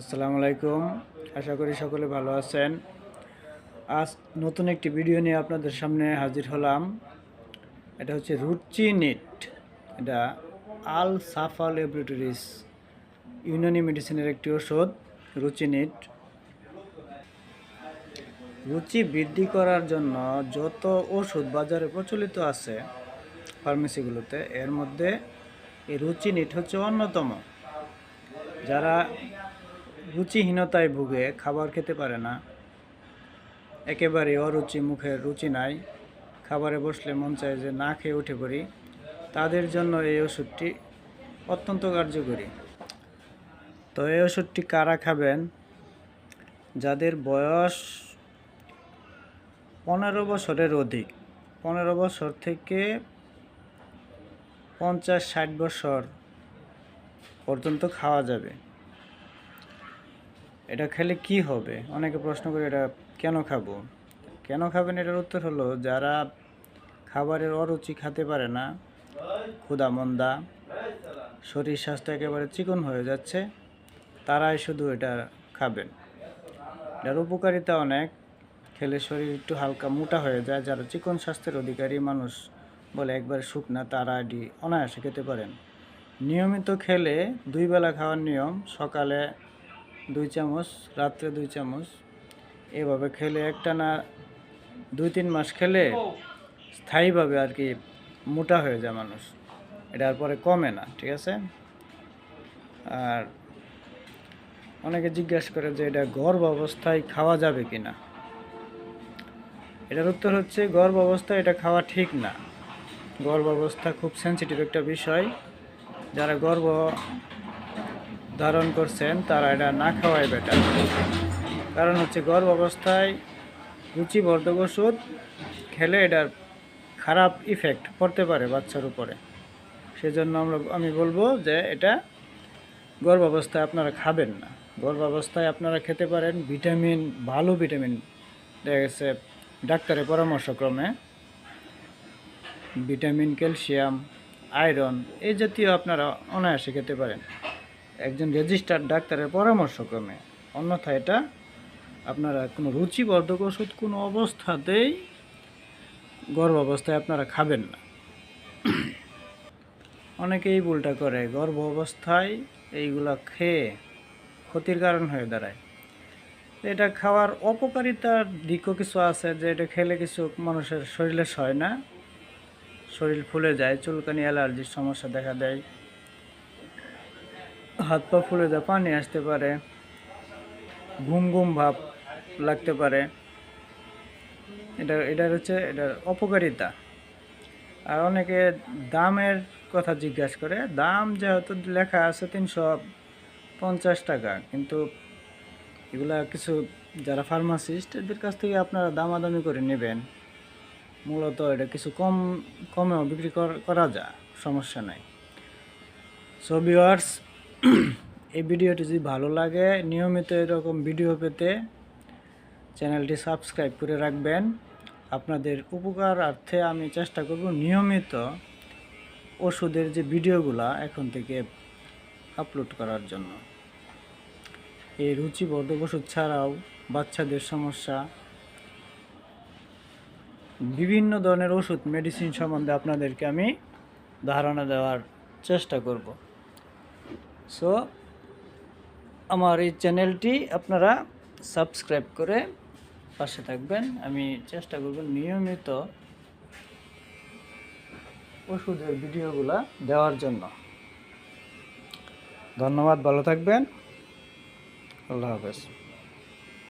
আসসালামু আলাইকুম। আশা করি সকলে ভালো আছেন। আজ নতুন একটি ভিডিও নিয়ে আপনাদের সামনে হাজির হলাম। এটা হচ্ছে রুচি নিট। এটা আল সাফা ল্যাবরেটরিজ ইউনানি মেডিসিনের একটি ওষুধ, রুচি নিট। রুচি বৃদ্ধি করার জন্য যত ওষুধ বাজারে প্রচলিত আছে ফার্মেসিগুলোতে, এর মধ্যে এই রুচি নিট হচ্ছে অন্যতম। যারা রুচিহীনতায় ভুগে, খাবার খেতে পারে না। একেবারে অরুচি মুখের রুচি নাই খাবারে বসলে মন চায় যে না খেয়ে উঠে পড়ি। তাদের জন্য এই ওষুধটি অত্যন্ত কার্যকরী। তো এই ওষুধটি কারা খাবেন? যাদের বয়স পনেরো বছরের অধিক। পনেরো বছর থেকে পঞ্চাশ ষাট বছর পর্যন্ত খাওয়া যাবে। এটা খেলে কি হবে? অনেকে প্রশ্ন করে এটা কেন খাব? কেন খাবেন? এটার উত্তর হলো, যারা খাবারের অরুচি খেতে পারে না, ক্ষুধা মন্দা, শরীর স্বাস্থ্য একেবারে চিকন হয়ে যাচ্ছে, তারাই শুধু এটা খাবেন। এটার উপকারিতা অনেক। খেলে শরীর একটু হালকা মোটা হয়ে যায়, যারা চিকন স্বাস্থ্যের অধিকারী মানুষ বলে, একবার শুকনা তারা এটি অনায়াসে খেতে পারেন। নিয়মিত খেলে দুই বেলা খাওয়ার নিয়ম, সকালে দুই চামচ, রাত্রে দুই চামচ। এভাবে খেলে একটা না দুই তিন মাস খেলে স্থায়ীভাবে আর কি মোটা হয়ে যায় মানুষ। এটার পরে কমে না, ঠিক আছে? আর অনেকে জিজ্ঞাসা করে যে এটা গর্ভ অবস্থায় খাওয়া যাবে কি না? এটার উত্তর হচ্ছে গর্ভ অবস্থায় এটা খাওয়া ঠিক না। গর্ভ অবস্থা খুব সেন্সিটিভ একটা বিষয়। যারা গর্ভ ধারণ করছেন, তারা এটা না খাওয়াই বেটার কারণ হচ্ছে গর্ভ অবস্থায় রুচিবর্ধক ওষুধ খেলে এটার খারাপ ইফেক্ট পড়তে পারে বাচ্চার উপরে। সেজন্য আমরা, আমি বলব যে এটা গর্ভ অবস্থায় আপনারা খাবেন না। গর্ভ অবস্থায় আপনারা খেতে পারেন ভিটামিন, ভালো ভিটামিন। দেখা গেছে ডাক্তারের পরামর্শক্রমে ভিটামিন, ক্যালসিয়াম, আয়রন এই জাতীয় আপনারা অনায়াসে খেতে পারেন। একজন রেজিস্টার্ড ডাক্তারের পরামর্শক্রমে। অন্যথা এটা আপনারা কোনো রুচিবর্ধক ওষুধ কোনো অবস্থাতেই গর্ভ অবস্থায় আপনারা খাবেন না। অনেকেই ভুলটা করে গর্ভ অবস্থায় এইগুলা খেয়ে ক্ষতির কারণ হয়ে দাঁড়ায়। এটা খাওয়ার অপকারিতার দিকও কিছু আছে যে এটা খেলে কিছু মানুষের শরীরে সয় না, শরীর ফুলে যায়, চুলকানি, অ্যালার্জির সমস্যা দেখা দেয়। হাত পা ফুলে যায়, পানি আসতে পারে। ঘুম ঘুম ভাব লাগতে পারে। এটা এটার হচ্ছে এটার অপকারিতা। আর অনেকে দামের কথা জিজ্ঞাসা করে, দাম যেহেতু লেখা আছে তিনশো পঞ্চাশ টাকা, কিন্তু এগুলা কিছু যারা ফার্মাসিস্ট এদের কাছ থেকে আপনারা দামাদামি করে নেবেন। মূলত এটা কিছু কম, কমেও বিক্রি কর- যায়, সমস্যা নাই। সো এই ভিডিওটি যদি ভালো লাগে, নিয়মিত এরকম ভিডিও পেতে চ্যানেলটি সাবস্ক্রাইব করে রাখবেন। আপনাদের উপকারার্থে আমি চেষ্টা করব নিয়মিত ওষুধের যে ভিডিওগুলা এখন থেকে আপলোড করার জন্য। এই রুচিবর্ধক ওষুধ ছাড়াও বাচ্চাদের সমস্যা, বিভিন্ন ধরনের ওষুধ মেডিসিন সম্বন্ধে আপনাদেরকে আমি ধারণা দেওয়ার চেষ্টা করব। সো আমার এই চ্যানেলটি আপনারা সাবস্ক্রাইব করে পাশে থাকবেন। আমি চেষ্টা করব নিয়মিত ওষুধের ভিডিওগুলো দেওয়ার জন্য। ধন্যবাদ, ভালো থাকবেন। আল্লাহ হাফেজ।